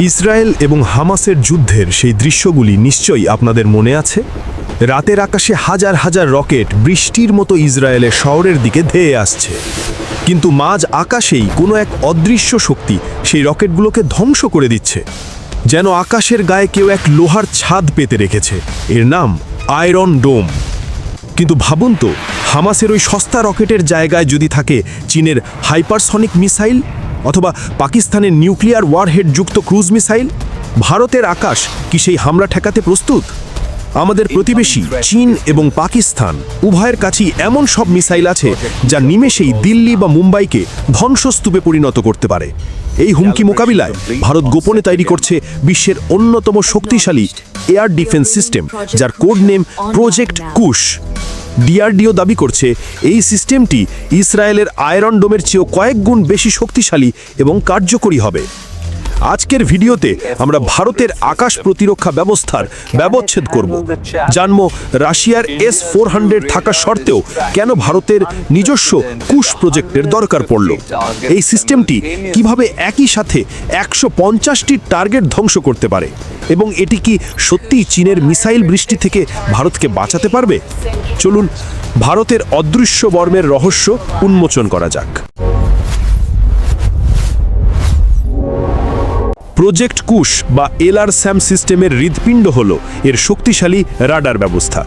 Israel এবং হামাসের যুদ্ধের সেই দৃশ্যগুলি নিশ্চয়ই আপনাদের মনে আছে? রাতের আকাশে হাজার হাজার রকেট বৃষ্টির মতো ইসরায়েলের শহরের দিকে ধেয়ে আসছে। কিন্তু মাঝ আকাশেই কোনো এক অদৃশ্য শক্তি সেই রকেটগুলোকে ধ্বংস করে দিচ্ছে। যেন আকাশের গায়ে কেউ এক লোহার ছাদ পেতে রেখেছে। এর নাম আয়রন ডোম। কিন্তু ভাবুন তো, হামাসের ওই সস্তা রকেটের জায়গায় যদি থাকে চীনের হাইপারসনিক মিসাইল? অথবা পাকিস্তানের নিউক্লিয়ার ওয়ারহেড যুক্ত ক্রুজ মিসাইল? ভারতের আকাশ কি সেই হামলা ঠেকাতে প্রস্তুত? আমাদের প্রতিবেশী চীন এবং পাকিস্তান, উভয়ের কাছেই এমন সব মিসাইল আছে যা নিমেষেই দিল্লি বা মুম্বাইকে ধ্বংসস্তূপে পরিণত করতে পারে। এই হুমকি মোকাবিলায় ভারত গোপনে তৈরি করছে বিশ্বের অন্যতম শক্তিশালী এয়ার ডিফেন্স সিস্টেম, যার code name project Kush. DRDO দাবি করছে, এই সিস্টেমটি ইসরায়েলের আয়রন ডোমের চেয়েও কয়েক গুণ বেশি শক্তিশালী এবং কার্যকরী হবে। আজকের ভিডিওতে আমরা ভারতের আকাশ প্রতিরক্ষা ব্যবস্থার ব্যবচ্ছেদ করব। জানব রাশিয়ার এস ফোর হান্ড্রেড থাকা সত্ত্বেও কেন ভারতের নিজস্ব কুশ প্রজেক্টের দরকার পড়ল? এই সিস্টেমটি কীভাবে একই সাথে একশো পঞ্চাশটি টার্গেট ধ্বংস করতে পারে? এবং এটি কি সত্যিই চীনের মিসাইল বৃষ্টি থেকে ভারতকে বাঁচাতে পারবে? চলুন ভারতের অদৃশ্য বর্মের রহস্য উন্মোচন করা যাক। প্রজেক্ট কুশ বা এলআর স্যাম সিস্টেমের হৃদপিণ্ড হল এর শক্তিশালী রাডার ব্যবস্থা।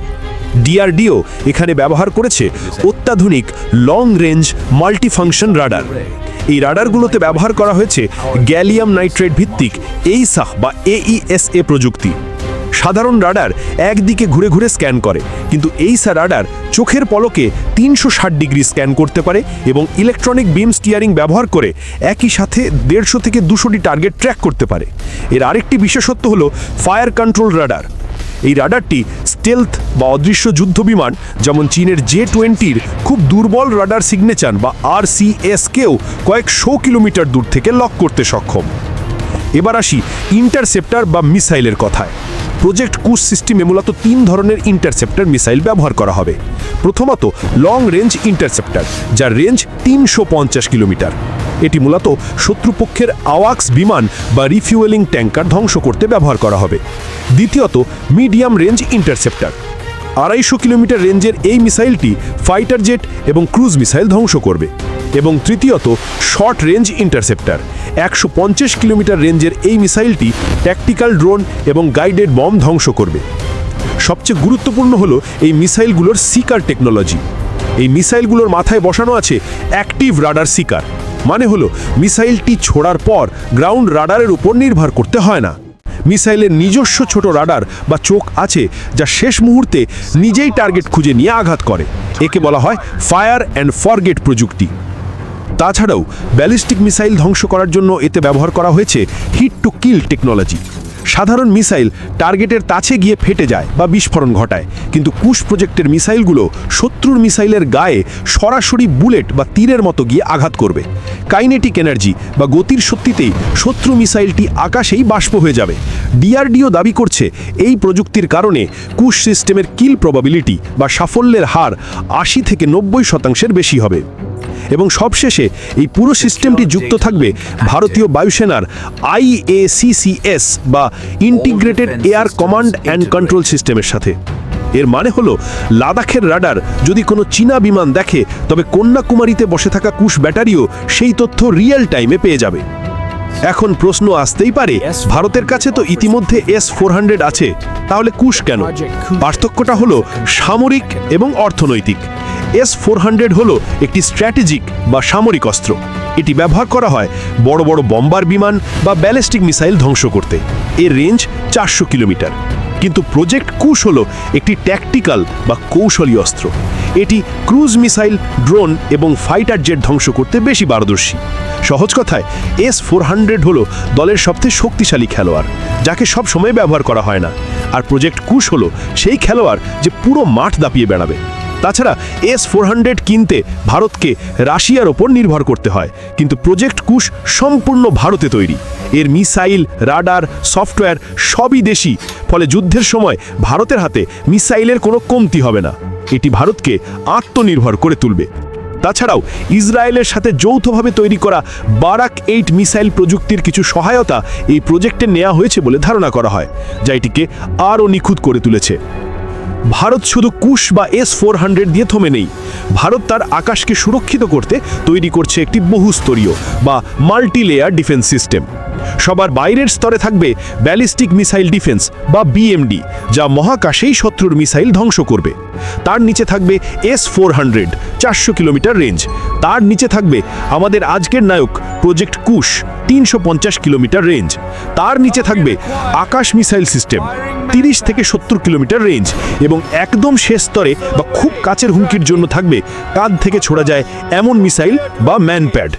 ডিআরডিও এখানে ব্যবহার করেছে অত্যাধুনিক লং রেঞ্জ মাল্টিফাংশন রাডার। এই রাডারগুলোতে ব্যবহার করা হয়েছে গ্যালিয়াম নাইট্রেট ভিত্তিক এইসাহ বা এইএসএ প্রযুক্তি। সাধারণ রাডার একদিকে ঘুরে ঘুরে স্ক্যান করে কিন্তু এইসা রাডার চোখের পলকে তিনশো ষাট ডিগ্রি স্ক্যান করতে পারে এবং ইলেকট্রনিক বিম স্টিয়ারিং ব্যবহার করে একই সাথে দেড়শো থেকে দুশোটি টার্গেট ট্র্যাক করতে পারে। এর আরেকটি বিশেষত্ব হলো ফায়ার কন্ট্রোল রাডার। এই রাডারটি স্টেলথ বা অদৃশ্য যুদ্ধ বিমান যেমন চীনের জে টোয়েন্টির খুব দুর্বল রাডার সিগনেচার বা আর কেও কয়েকশো কিলোমিটার দূর থেকে লক করতে সক্ষম। এবার আসি ইন্টারসেপ্টার বা মিসাইলের কথায়। প্রজেক্ট কুশ সিস্টেমে মূলত তিন ধরনের ইন্টারসেপ্টার মিসাইল ব্যবহার করা হবে। প্রথমত, লং রেঞ্জ ইন্টারসেপ্টার, যার রেঞ্জ তিনশো পঞ্চাশ কিলোমিটার। এটি মূলত শত্রুপক্ষের আওয়াক্স বিমান বা রিফিউয়েলিং ট্যাঙ্কার ধ্বংস করতে ব্যবহার করা হবে। দ্বিতীয়ত, মিডিয়াম রেঞ্জ ইন্টারসেপ্টার। আড়াইশো কিলোমিটার রেঞ্জের এই মিসাইলটি ফাইটার জেট এবং ক্রুজ মিসাইল ধ্বংস করবে এবং তৃতীয়ত শর্ট রেঞ্জ ইন্টারসেপ্টার। একশো পঞ্চাশ কিলোমিটার রেঞ্জের এই মিসাইলটি ট্যাকটিক্যাল ড্রোন এবং গাইডেড বম ধ্বংস করবে। সবচেয়ে গুরুত্বপূর্ণ হলো এই মিসাইলগুলোর সিকার টেকনোলজি এই মিসাইলগুলোর মাথায় বসানো আছে অ্যাক্টিভ রাডার সিকার মানে হলো, মিসাইলটি ছোড়ার পর গ্রাউন্ড রাডারের উপর নির্ভর করতে হয় না। মিসাইলের নিজস্ব ছোট রাডার বা চোখ আছে যা শেষ মুহূর্তে নিজেই টার্গেট খুঁজে নিয়ে আঘাত করে। একে বলা হয় ফায়ার অ্যান্ড ফরগেট প্রযুক্তি। তাছাড়াও ব্যালিস্টিক মিসাইল ধ্বংস করার জন্য এতে ব্যবহার করা হয়েছে হিট টু কিল টেকনোলজি। সাধারণ মিসাইল টার্গেটের কাছে গিয়ে ফেটে যায় বা বিস্ফোরণ ঘটায়। কিন্তু কুশ প্রজেক্টের মিসাইলগুলো শত্রুর মিসাইলের গায়ে সরাসরি বুলেট বা তীরের মতো গিয়ে আঘাত করবে। কাইনেটিক এনার্জি বা গতির শক্তিতেই শত্রু মিসাইলটি আকাশেই বাষ্প হয়ে যাবে। ডিআরডিও দাবি করছে এই প্রযুক্তির কারণে কুশ সিস্টেমের কিল প্রবাবিলিটি বা সাফল্যের হার আশি থেকে নব্বই শতাংশের বেশি হবে। এবং সবশেষে এই পুরো সিস্টেমটি যুক্ত থাকবে ভারতীয় বায়ুসেনার আইএসিসিএস বা integrated air command and control সিস্টেমের সাথে। এর মানে হলো, লাদাখের রাডার যদি কোনো চীনা বিমান দেখে, তবে কন্যাকুমারীতে বসে থাকা কুশ ব্যাটারিও সেই তথ্য রিয়েল টাইমে পেয়ে যাবে। এখন প্রশ্ন আসতেই পারে, ভারতের কাছে তো ইতিমধ্যে এস ফোর আছে, তাহলে কুশ কেন? পার্থক্যটা হলো সামরিক এবং অর্থনৈতিক। এস ফোর হান্ড্রেড হলো একটি স্ট্র্যাটেজিক বা সামরিক অস্ত্র। এটি ব্যবহার করা হয় বড় বড় বম্বার বিমান বা ব্যালিস্টিক মিসাইল ধ্বংস করতে। এর রেঞ্জ চারশো কিলোমিটার। কিন্তু প্রজেক্ট কুশ হলো একটি ট্যাকটিক্যাল বা কৌশলী অস্ত্র। এটি ক্রুজ মিসাইল, ড্রোন এবং ফাইটার জেট ধ্বংস করতে বেশি পারদর্শী। সহজ কথায় এস ফোর হান্ড্রেড হলো দলের সবচেয়ে শক্তিশালী খেলোয়াড়, যাকে সব সময় ব্যবহার করা হয় না। আর প্রজেক্ট কুশ হলো সেই খেলোয়াড় যে পুরো মাঠ দাপিয়ে বেড়াবে। তাছাড়া এস ফোর কিনতে ভারতকে রাশিয়ার ওপর নির্ভর করতে হয়। কিন্তু প্রজেক্ট কুশ সম্পূর্ণ ভারতে তৈরি। এর মিসাইল, রাডার, সফটওয়্যার সবই দেশি। ফলে যুদ্ধের সময় ভারতের হাতে মিসাইলের কোনো কমতি হবে না। এটি ভারতকে আত্মনির্ভর করে তুলবে। তাছাড়াও ইসরায়েলের সাথে যৌথভাবে তৈরি করা বারাক এইট মিসাইল প্রযুক্তির কিছু সহায়তা এই প্রজেক্টে নেওয়া হয়েছে বলে ধারণা করা হয়, যা এটিকে আরও নিখুঁত করে তুলেছে। ভারত শুধু কুশ বা এস ফোর হান্ড্রেড দিয়ে থমে নেই। ভারত তার আকাশকে সুরক্ষিত করতে তৈরি করছে একটি বহুস্তরীয় বা মাল্টি লেয়ার ডিফেন্স সিস্টেম। সবার বাইরের স্তরে থাকবে ব্যালিস্টিক মিসাইল ডিফেন্স বা বিএমডি যা মহাকাশেই শত্রুর মিসাইল ধ্বংস করবে। তার নিচে থাকবে এস ফোর হান্ড্রেড চারশো কিলোমিটার রেঞ্জ। তার নিচে থাকবে আমাদের আজকের নায়ক, প্রজেক্ট কুশ তিনশো পঞ্চাশ কিলোমিটার রেঞ্জ। তার নিচে থাকবে আকাশ মিসাইল সিস্টেম, তিরিশ থেকে সত্তর কিলোমিটার রেঞ্জ এবং একদম শেষ স্তরে বা খুব কাছের হুমকির জন্য থাকবে কাঁধ থেকে ছোড়া যায় এমন মিসাইল বা ম্যানপ্যাড।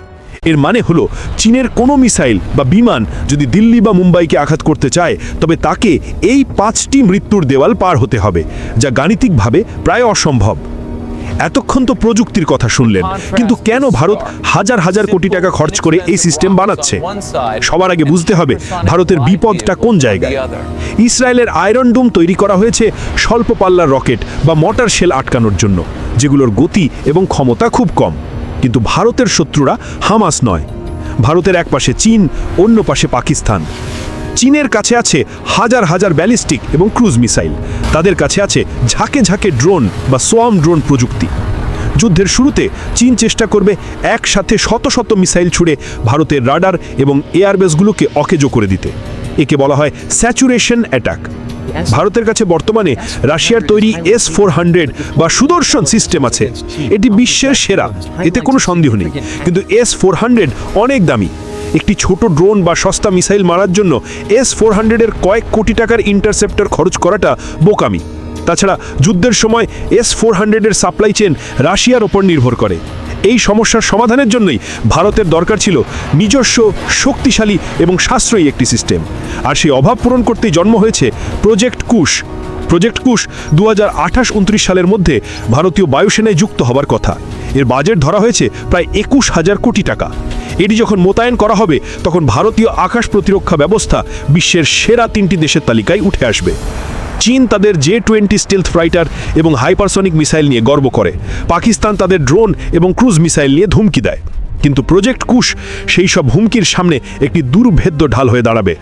এর মানে হলো, চীনের কোনো মিসাইল বা বিমান যদি দিল্লি বা মুম্বাইকে আঘাত করতে চায়, তবে তাকে এই পাঁচটি মৃত্যুর দেওয়াল পার হতে হবে, যা গাণিতিকভাবে প্রায় অসম্ভব। এতক্ষণ তো প্রযুক্তির কথা শুনলেন। কিন্তু কেন ভারত হাজার হাজার কোটি টাকা খরচ করে এই সিস্টেম বানাচ্ছে? সবার আগে বুঝতে হবে ভারতের বিপদটা কোন জায়গায়। ইসরায়েলের আয়রন ডোম তৈরি করা হয়েছে স্বল্প পাল্লার রকেট বা মটার শেল আটকানোর জন্য, যেগুলোর গতি এবং ক্ষমতা খুব কম। কিন্তু ভারতের শত্রুরা হামাস নয়। ভারতের এক পাশে চীন, অন্য পাশে পাকিস্তান। চীনের কাছে আছে হাজার হাজার ব্যালিস্টিক এবং ক্রুজ মিসাইল। তাদের কাছে আছে ঝাঁকে ঝাঁকে ড্রোন বা সোয়াম ড্রোন প্রযুক্তি। যুদ্ধের শুরুতে চীন চেষ্টা করবে একসাথে শত শত মিসাইল ছুড়ে ভারতের রাডার এবং এয়ারবেসগুলোকে অকেজো করে দিতে। একে বলা হয় স্যাচুরেশন অ্যাটাক। ভারতের কাছে বর্তমানে রাশিয়ার তৈরি এস ফোর হান্ড্রেড বা সুদর্শন সিস্টেম আছে। এটি বিশ্বের সেরা। এতে কোনো সন্দেহ নেই। কিন্তু এস ফোর হান্ড্রেড অনেক দামি। একটি ছোট ড্রোন বা সস্তা মিসাইল মারার জন্য এস ফোর হান্ড্রেডের কয়েক কোটি টাকার ইন্টারসেপ্টর খরচ করাটা বোকামি। তাছাড়া যুদ্ধের সময় এস ফোর হান্ড্রেডের সাপ্লাই চেন রাশিয়ার ওপর নির্ভর করে। এই সমস্যার সমাধানের জন্যই ভারতের দরকার ছিল নিজস্ব, শক্তিশালী এবং সাশ্রয়ী একটি সিস্টেম আর সেই অভাব পূরণ করতেই জন্ম হয়েছে প্রজেক্ট কুশ প্রজেক্ট কুশ দু হাজার আঠাশ উনত্রিশ সালের মধ্যে ভারতীয় বায়ুসেনায় যুক্ত হবার কথা। এর বাজেট ধরা হয়েছে প্রায় একুশ হাজার কোটি টাকা। এটি যখন মোতায়েন করা হবে, তখন ভারতীয় আকাশ প্রতিরক্ষা ব্যবস্থা বিশ্বের সেরা তিনটি দেশের তালিকায় উঠে আসবে। চীন তাদের জে টোয়েন্টি স্টেলথ ফ্রাইটার এবং হাইপারসনিক মিসাইল নিয়ে গর্ব করে। পাকিস্তান তাদের ড্রোন এবং ক্রুজ মিসাইল নিয়ে ধুমকি দেয়। কিন্তু প্রজেক্ট কুশ সেই সব হুমকির সামনে একটি দুর্ভেদ্য ঢাল হয়ে দাঁড়াবে।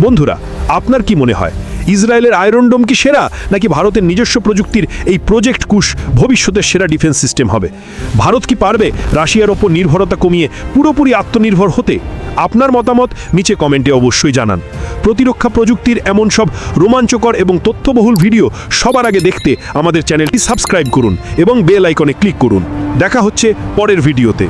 বন্ধুরা, আপনার কি মনে হয়? ইসরায়েলের আয়রন ডোম কি সেরা, নাকি ভারতের নিজস্ব প্রযুক্তির এই প্রজেক্ট কুশ ভবিষ্যতের সেরা ডিফেন্স সিস্টেম হবে? ভারত কি পারবে রাশিয়ার ওপর নির্ভরতা কমিয়ে পুরোপুরি আত্মনির্ভর হতে? আপনার মতামত নিচে কমেন্টে অবশ্যই জানান। প্রতিরক্ষা প্রযুক্তির এমন সব রোমাঞ্চকর এবং তথ্যবহুল ভিডিও সবার আগে দেখতে আমাদের চ্যানেলটি সাবস্ক্রাইব করুন এবং বেল আইকনে ক্লিক করুন। দেখা হচ্ছে পরের ভিডিওতে।